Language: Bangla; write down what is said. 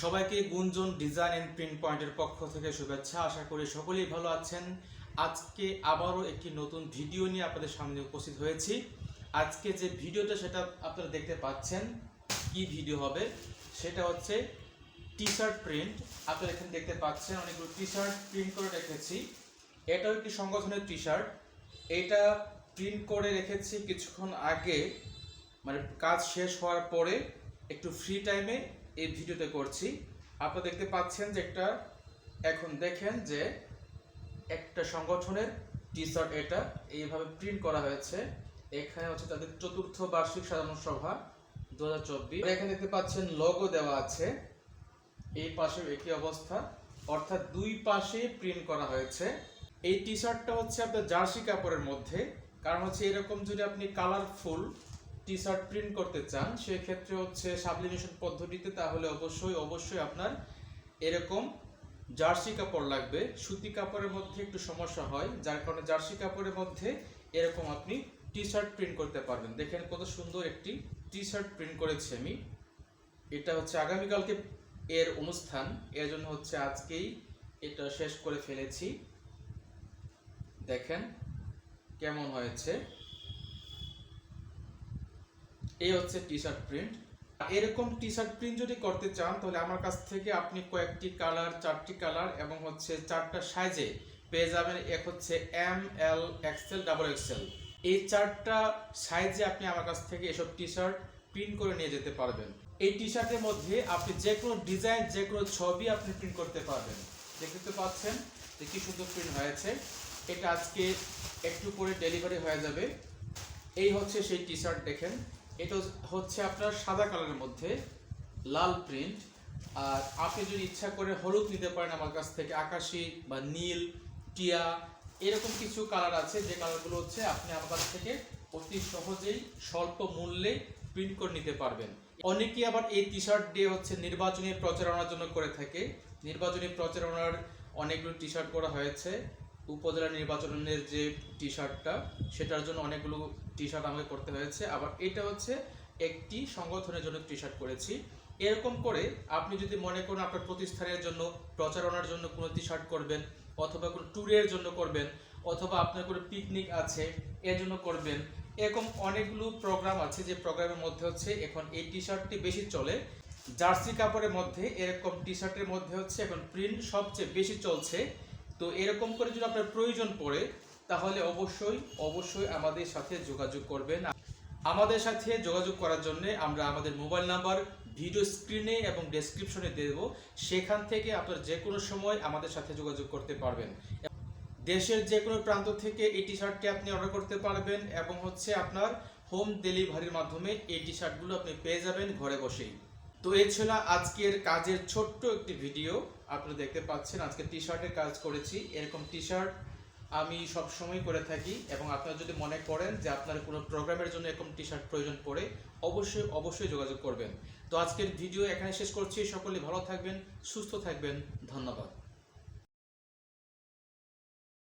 সবাইকে গুঞ্জন ডিজাইন এন্ড প্রিন্ট পয়েন্টের পক্ষ থেকে শুভেচ্ছা। আশা করি সকলেই ভালো আছেন। আজকে আবারও একটি নতুন ভিডিও নিয়ে আপনাদের সামনে উপস্থিত হয়েছি। আজকে যে ভিডিওটা সেটা আপনারা দেখতে পাচ্ছেন, কি ভিডিও হবে? সেটা হচ্ছে টি শার্ট প্রিন্ট আপনারা এখানে দেখতে পাচ্ছেন অনেকগুলো টি শার্ট প্রিন্ট করে রেখেছি। এটাও একটি সংগঠনের টি শার্ট এটা প্রিন্ট করে রেখেছি কিছুক্ষণ আগে। মানে কাজ শেষ হওয়ার পরে, একটু ফ্রি টাইমে এই ভিডিওটা করছি। আপনারা দেখতে পাচ্ছেন যে একটা, এখন দেখেন যে একটা সংগঠনের টি শার্ট এটা এইভাবে প্রিন্ট করা হয়েছে। এখানে হচ্ছে তাদের চতুর্থ বার্ষিক সাধারণ সভা দু হাজার চব্বিশ এখানে দেখতে পাচ্ছেন লোগো দেওয়া আছে। এই পাশে একই অবস্থা। অর্থাৎ দুই পাশে প্রিন্ট করা হয়েছে। এই টি শার্টটা হচ্ছে আপনার জার্সি কাপড়ের মধ্যে। কারণ হচ্ছে এরকম যদি আপনি কালারফুল টি শার্ট প্রিন্ট করতে চান, সেক্ষেত্রে হচ্ছে সাবলিমেশন পদ্ধতিতে তাহলে অবশ্যই অবশ্যই আপনার এরকম জার্সি কাপড় লাগবে। সুতি কাপড়ের মধ্যে একটু সমস্যা হয়, যার কারণে জার্সি কাপড়ের মধ্যে এরকম আপনি টি শার্ট প্রিন্ট করতে পারবেন। দেখেন কত সুন্দর একটি টি শার্ট প্রিন্ট করেছি আমি। এটা হচ্ছে আগামীকালকে এর অনুষ্ঠান এর জন্য হচ্ছে আজকেই এটা শেষ করে ফেলেছি। দেখেন কেমন হয়েছে। এই হচ্ছে টি শার্ট প্রিন্ট এরকম টি শার্ট প্রিন্ট যদি করতে চান, তাহলে আমার কাছ থেকে আপনি কয়েকটি কালার চারটি কালার এবং হচ্ছে চারটা সাইজে পেয়ে যাবেন। এক হচ্ছে M L XL double XL এই চারটা সাইজে আপনি আমার কাছ থেকে এসব টি শার্ট প্রিন্ট করে নিয়ে যেতে পারবেন। এই টি শার্টের মধ্যে আপনি যে কোনো ডিজাইন যে কোনো ছবি আপনি প্রিন্ট করতে পারবেন। দেখতে তো পাচ্ছেন যে কি সুন্দর প্রিন্ট হয়েছে। এটা আজকে একটু পরে ডেলিভারি হয়ে যাবে। এই হচ্ছে সেই টি শার্ট দেখেন। এটা হচ্ছে আপনার সাদা কালারের মধ্যে, লাল প্রিন্ট আর আপনি যদি ইচ্ছা করে হলুদ নিতে পারেন আমার কাছ থেকে, আকাশি বা নীল, টিয়া, এরকম কিছু কালার আছে, যে কালারগুলো হচ্ছে আপনি আমার কাছ থেকে অতি সহজেই স্বল্প মূল্যে প্রিন্ট করে নিতে পারবেন। অনেকেই আবার এই টি শার্ট দিয়ে হচ্ছে নির্বাচনী প্রচারণার জন্য করে থাকে। নির্বাচনী প্রচারণার অনেকগুলো টি শার্ট করা হয়েছে। উপজেলা নির্বাচনের যে টি শার্টটা সেটার জন্য অনেকগুলো টি শার্ট আমাকে করতে হয়েছে। আবার এটা হচ্ছে একটি সংগঠনের জন্য টি শার্ট করেছি। এরকম করে আপনি যদি মনে করেন আপনার প্রতিষ্ঠানের জন্য প্রচারণার জন্য কোনো টি শার্ট করবেন, অথবা কোনো ট্যুরের জন্য করবেন, অথবা আপনার কোনো পিকনিক আছে, এর জন্য করবেন, এরকম অনেকগুলো প্রোগ্রাম আছে। যে প্রোগ্রামের মধ্যে হচ্ছে এখন এই টি শার্টটি বেশি চলে। জার্সি কাপড়ের মধ্যে এরকম টি শার্টের মধ্যে হচ্ছে এখন প্রিন্ট সবচেয়ে বেশি চলছে। তো এরকম করে যদি আপনার প্রয়োজন পড়ে, তাহলে অবশ্যই অবশ্যই আমাদের সাথে যোগাযোগ করবেন। আমাদের সাথে যোগাযোগ করার জন্য আমরা আমাদের মোবাইল নাম্বার ভিডিও স্ক্রিনে এবং ডেসক্রিপশনে দেব। সেখান থেকে আপনার যে কোনো সময় আমাদের সাথে যোগাযোগ করতে পারবেন। দেশের যে কোনো প্রান্ত থেকে এই টি শার্টটি আপনি অর্ডার করতে পারবেন এবং হচ্ছে আপনার হোম ডেলিভারির মাধ্যমে এই টি শার্টগুলো আপনি পেয়ে যাবেন ঘরে বসেই। তো এ ছিল আজকের কাজের ছোট্ট একটি ভিডিও আপনারা দেখতে পাচ্ছেন, আজকে টি শার্টের কাজ করেছি। এরকম টি শার্ট আমি সবসময় করে থাকি এবং আপনারা যদি মনে করেন যে আপনার কোনো প্রোগ্রামের জন্য এরকম টি শার্ট প্রয়োজন পড়ে, অবশ্যই অবশ্যই যোগাযোগ করবেন। তো আজকের ভিডিও এখানে শেষ করছি। সকলে ভালো থাকবেন, সুস্থ থাকবেন। ধন্যবাদ।